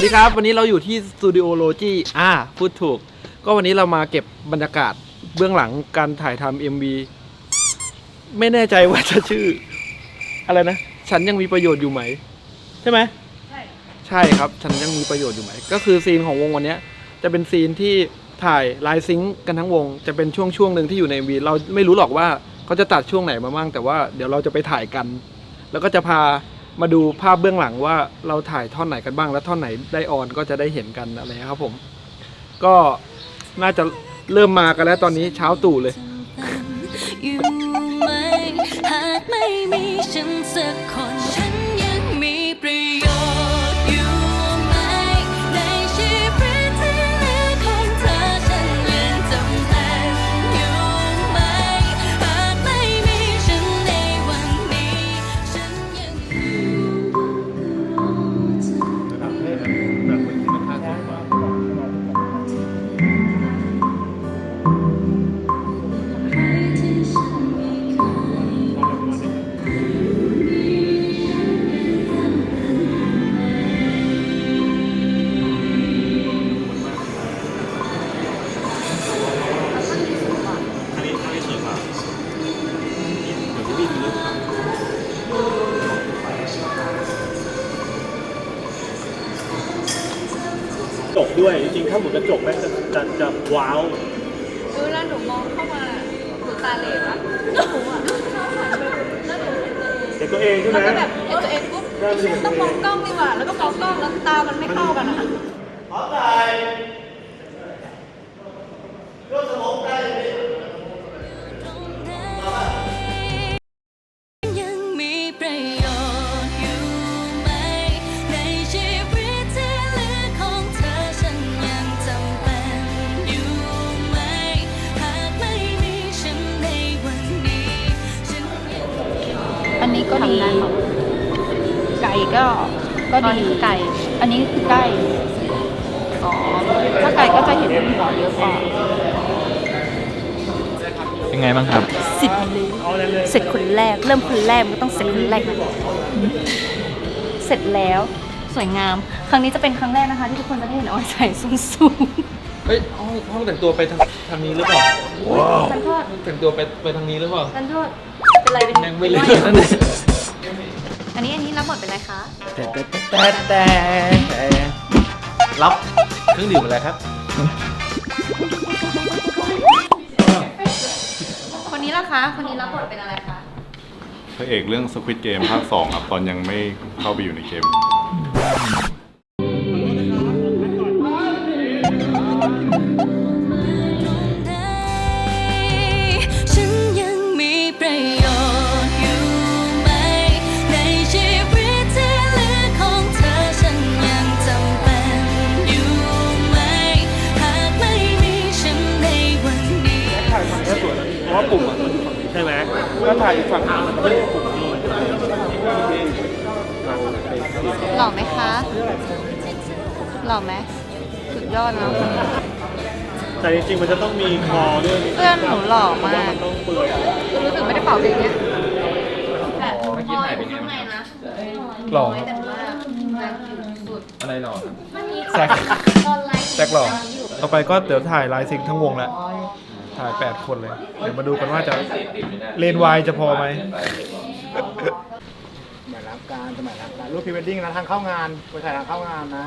วัสดีครับ วันนี้เราอยู่ที่สตูดิโอโลจีอ่าพูดถูก ก็วันนี้เรามาเก็บบรรยากาศเบื้องหลังการถ่ายทำ MV ไม่แน่ใจว่าจะชื่อ อะไรนะ ฉันยังมีประโยชน์อยู่ไหม ใช่ไหมใช่ ใช่ครับ ฉันยังมีประโยชน์อยู่ไหม ก็คือซีนของวงวันเนี้ยจะเป็นซีนที่ถ่ายไลฟ์ซิงค์กันทั้งวง จะเป็นช่วงช่วงหนึ่งที่อยู่ใน MV เราไม่รู้หรอกว่าเขาจะตัดช่วงไหนมาบ้างแต่ว่าเดี๋ยวเราจะไปถ่ายกัน แล้วก็จะพา มาดูภาพเบื้องหลังว่าเราถ่ายท่อนไหนกันบ้าง และท่อนไหนได้ออนก็จะได้เห็นกันอะไรครับผม ก็น่าจะเริ่มมากันแล้วตอนนี้เช้าตู่เลย ด้วย จริงๆ ถ้าหมุนกระจกแม่งจะจะจะว้าว เออแล้วหนูมองเข้ามาหนูตาเหลวอะหนูอะแล้วหนูเห็นตัวเองเห็นตัวเองใช่ไหม แล้วก็แบบเห็นตัวเองปุ๊บต้องมองกล้องดีกว่า แล้วก็มองกล้องแล้วตามันไม่เข้ากันอะยัง ก็ดี ไก่ก็ก็ดีไก่ อันนี้คือไก่อ๋อถ้าไก่ก็จะเห็นหัวเยอะกว่าเป็นไงบ้างครับสิบเลยเสร็จคนแรก เริ่มคนแรกมันก็ต้องเสร็จคนแรกนะเสร็จแล้วสวยงาม ครั้งนี้จะเป็นครั้งแรกนะคะ ที่ทุกคนจะได้เห็นออยใส่ส้นสูงเฮ้ยห้องห้องแต่งตัวไปทางทางนี้หรือเปล่าทันโทษแต่งตัวไปไปทางนี้หรือเปล่าทันโทษ เป็นไรเป็นยังไม่เลยนั่นเองอันนี้อันนี้รับบทเป็นอะไรคะ แต่แต่แต่แต่แต่รับเครื่องดื่มอะไรครับ คนนี้ล่ะคะ คนนี้รับบทเป็นอะไรคะ พระเอกเรื่อง Squid Game ภาค2ครับ ตอนยังไม่เข้าไปอยู่ในเกม อดนะแต่จริงๆ มันจะต้องมีคอด้วยเพื่อนหนูหล่อมากมันต้องเปื่อยรู้สึกไม่ได้เป่าเพลงเนี้ยแต่เมื่อกี้ถ่ายเป็นไงข้างในนะหล่อแต่ว่าแบบสุดอะไรหรอแซกตอนไลฟ์แซกหล่อต่อไปก็เดี๋ยวถ่ายไลฟ์ซิงค์ทั้งวงแล้วถ่าย8คนเลย เดี๋ยวมาดูกันว่าจะเลนวายจะพอไหมหมายรับการจะหมายรับการรูปพรีเวดดิ้งนะทางเข้างานไปถ่ายทางเข้างานนะ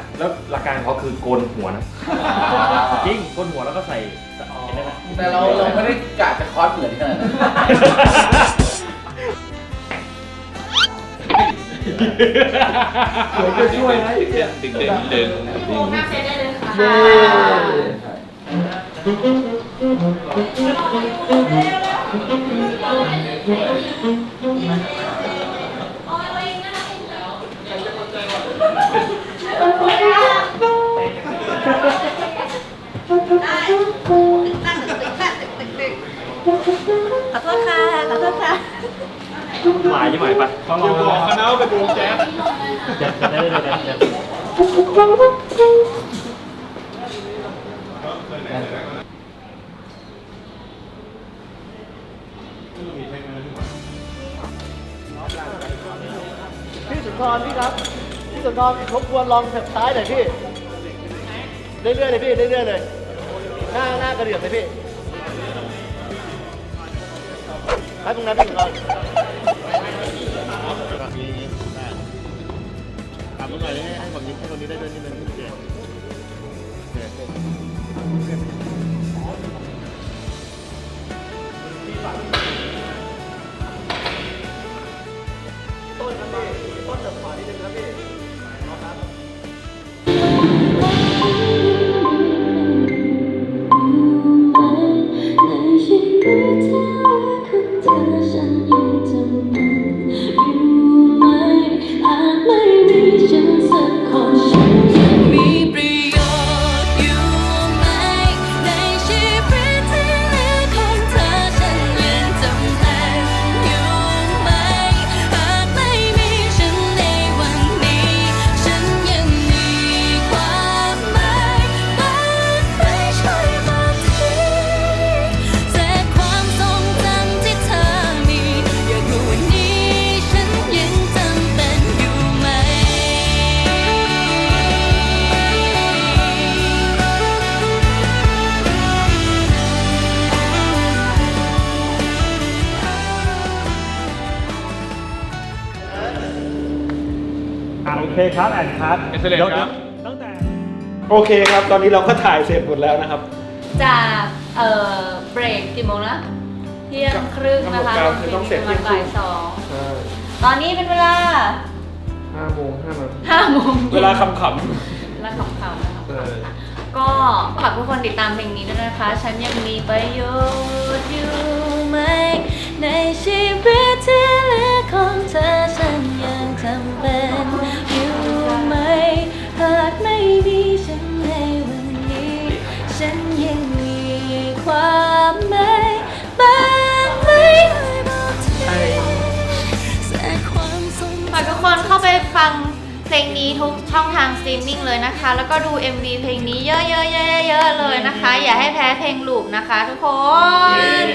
แล้วหลักการเขาคือโกนหัวนะ จริงโกนหัวแล้วก็ใส่เห็นไหมนะแต่เราเราไม่ได้กะจะคอสเหมือนขนาดนั้นสวยก็ช่วยนะดึงดึงดึงโอ้หน้าเซ็ตได้เลยค่ะเย้ ตึกตั้งตึกตึกตั้งตึกตึกตึกขอโทษค่ะขอโทษค่ะหมายยี่หมายไปต้องอยู่บอกคณะเป็นวงแจ๊สจะจะได้เลยนะจะพี่สุนทรพี่ครับ พี่สุนทรรบกวนลองเถิบซ้ายหน่อยพี่ เรื่อยๆเลยพี่ เรื่อยๆเลย หน้าหน้ากระเดื่องเลยพี่ให้ตรงนั้นพี่สุนทรตามตรงไหนให้ให้ผมยิ้มให้คนนี้ได้ด้วยนิดนึงโอเคโอเค เคครับแอนคัท Excellent ครับ ตั้งแต่ โอเคครับ ตอนนี้เราก็ถ่ายเสร็จหมดแล้วนะครับ จากเอ่อเบรกกี่โมงนะเที่ยงครึ่งนะคะกำหนดการคือต้องเสร็จประมาณบ่ายสองใช่ตอนนี้เป็นเวลาห้าโมงห้านาที ห้าโมงเวลาคำขเวลาขำๆนะคะำเออ ก็ฝากทุกคนติดตามเพลงนี้ด้วยนะคะ ฉันยังมีประโยชน์อยู่ไหมในชีวิตที่เหลือของเธอฉันยัง ทุกช่องทางสตรีมมิ่งเลยนะคะ แล้วก็ดู MV เพลงนี้เยอะๆๆๆเลยนะคะ อย่าให้แพ้เพลงลูกนะคะทุกคน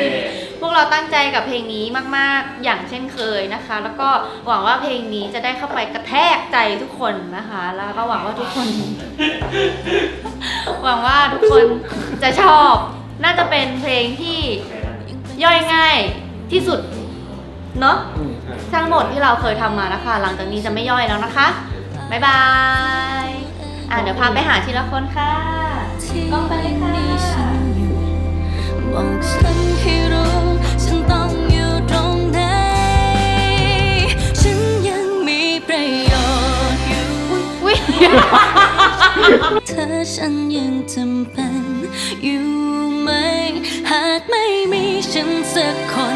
พวกเราตั้งใจกับเพลงนี้มากๆ อย่างเช่นเคยนะคะ แล้วก็หวังว่าเพลงนี้จะได้เข้าไปกระแทกใจทุกคนนะคะ แล้วก็หวังว่าทุกคน หวังว่าทุกคนจะชอบ น่าจะเป็นเพลงที่ย่อยง่ายที่สุดเนาะอืมใช่ทั้งหมดที่เราเคยทำมานะคะ หลังจากนี้จะไม่ย่อยแล้วนะคะ บ๊ายบาย อะเดี๋ยวพาไปหาทีละคนค่ะกล้องไปเลยค่ะบอกฉันให้รู้ ฉันต้องอยู่ตรงไหน ฉันยังมีประโยชน์อยู่ อุ้ยเธอฉันยังจำเป็นอยู่ไหม หากไม่มีฉันสักคน